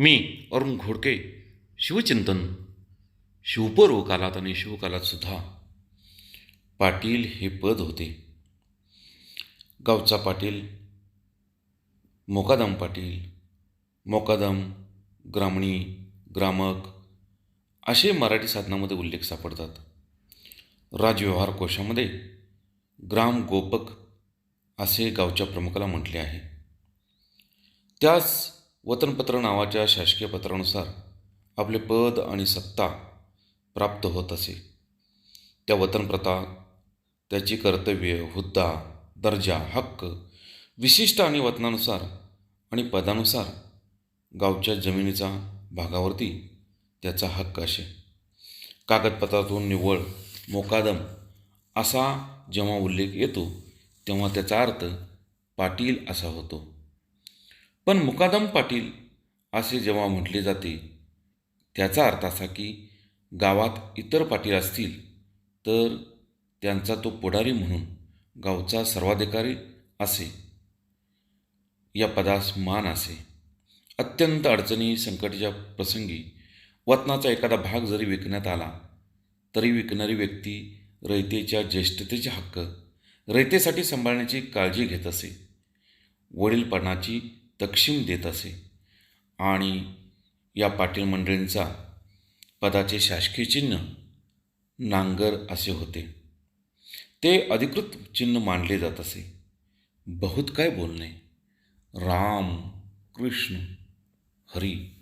मी अरुण घोडके शिवचिंतन शिवपर्व कालात आणि शिवकालात सुद्धा पाटील हे पद होते. गावचा पाटील मोकादम पाटील मोकादम ग्रामणी ग्रामक असे मराठी साधनामध्ये उल्लेख सापडतात. राजव्यवहार कोशामध्ये ग्राम गोपक असे गावच्या प्रमुखाला म्हटले आहे. त्याच वतनपत्र नावाच्या शासकीय पत्रानुसार आपले पद आणि सत्ता प्राप्त होत असे. त्या वतनप्रथा त्याची कर्तव्य हुद्दा दर्जा हक्क विशिष्ट आणि वतनानुसार आणि पदानुसार गावच्या जमिनीचा भागावरती त्याचा हक्क असे. कागदपत्रातून निव्वळ मोकादम असा जेव्हा उल्लेख येतो तेव्हा त्याचा अर्थ पाटील असा होतो. पण मुकादम पाटील असे जेव्हा म्हटले जाते त्याचा अर्थ असा की गावात इतर पाटील असतील तर त्यांचा तो पुढारी म्हणून गावचा सर्वाधिकारी असे. या पदास मान असे. अत्यंत अडचणी संकटाच्या प्रसंगी वतनाचा एखादा भाग जरी विकण्यात आला तरी विकणारी व्यक्ती रयतेच्या ज्येष्ठतेचे हक्क रयतेसाठी सांभाळण्याची काळजी घेत असे. वडीलपणाची दक्षिण देत असे. आणि या पाटील मंडळींचा पदाचे शासकीय चिन्ह नांगर असे होते. ते अधिकृत चिन्ह मानले जात असे. बहुत काय बोलणे. राम कृष्ण हरी.